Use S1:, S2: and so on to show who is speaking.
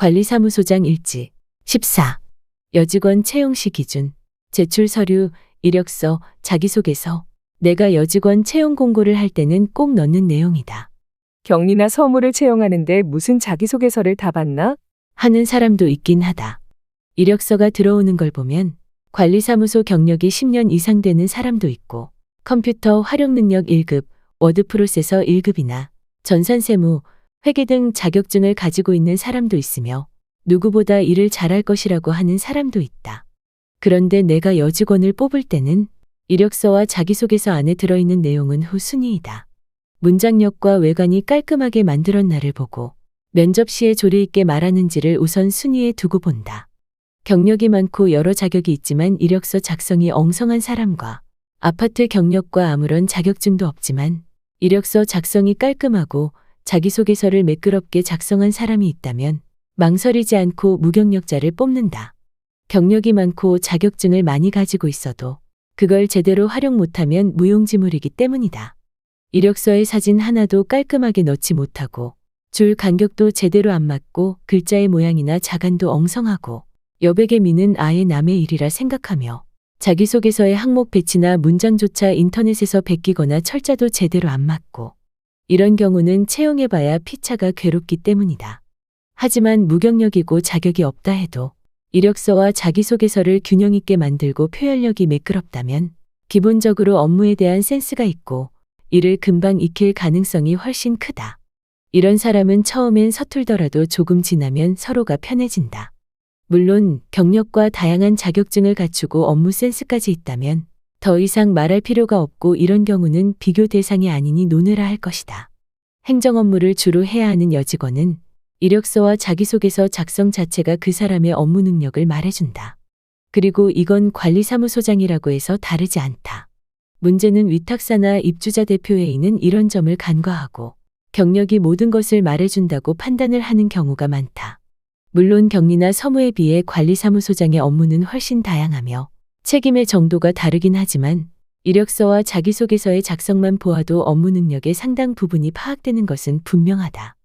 S1: 관리사무소장 일지 14. 여직원 채용시 기준 제출 서류, 이력서, 자기소개서 내가 여직원 채용 공고를 할 때는 꼭 넣는 내용이다.
S2: 격리나 서무를 채용하는데 무슨 자기소개서를 다 받나?
S1: 하는 사람도 있긴 하다. 이력서가 들어오는 걸 보면 관리사무소 경력이 10년 이상 되는 사람도 있고 컴퓨터 활용 능력 1급, 워드 프로세서 1급이나 전산세무, 회계 등 자격증을 가지고 있는 사람도 있으며 누구보다 일을 잘할 것이라고 하는 사람도 있다. 그런데 내가 여직원을 뽑을 때는 이력서와 자기소개서 안에 들어있는 내용은 후순위이다. 문장력과 외관이 깔끔하게 만들었 나를 보고 면접 시에 조리 있게 말하는지를 우선 순위에 두고 본다. 경력이 많고 여러 자격이 있지만 이력서 작성이 엉성한 사람과 아파트 경력과 아무런 자격증도 없지만 이력서 작성이 깔끔하고 자기소개서를 매끄럽게 작성한 사람이 있다면 망설이지 않고 무경력자를 뽑는다. 경력이 많고 자격증을 많이 가지고 있어도 그걸 제대로 활용 못하면 무용지물이기 때문이다. 이력서에 사진 하나도 깔끔하게 넣지 못하고 줄 간격도 제대로 안 맞고 글자의 모양이나 자간도 엉성하고 여백의 미는 아예 남의 일이라 생각하며 자기소개서의 항목 배치나 문장조차 인터넷에서 베끼거나 철자도 제대로 안 맞고 이런 경우는 채용해봐야 피차가 괴롭기 때문이다. 하지만 무경력이고 자격이 없다 해도 이력서와 자기소개서를 균형 있게 만들고 표현력이 매끄럽다면 기본적으로 업무에 대한 센스가 있고 이를 금방 익힐 가능성이 훨씬 크다. 이런 사람은 처음엔 서툴더라도 조금 지나면 서로가 편해진다. 물론 경력과 다양한 자격증을 갖추고 업무 센스까지 있다면 더 이상 말할 필요가 없고 이런 경우는 비교 대상이 아니니 논외라 할 것이다. 행정 업무를 주로 해야 하는 여직원은 이력서와 자기소개서 작성 자체가 그 사람의 업무 능력을 말해준다. 그리고 이건 관리사무소장이라고 해서 다르지 않다. 문제는 위탁사나 입주자 대표회의는 이런 점을 간과하고 경력이 모든 것을 말해준다고 판단을 하는 경우가 많다. 물론 격리나 서무에 비해 관리사무소장의 업무는 훨씬 다양하며 책임의 정도가 다르긴 하지만 이력서와 자기소개서의 작성만 보아도 업무 능력의 상당 부분이 파악되는 것은 분명하다.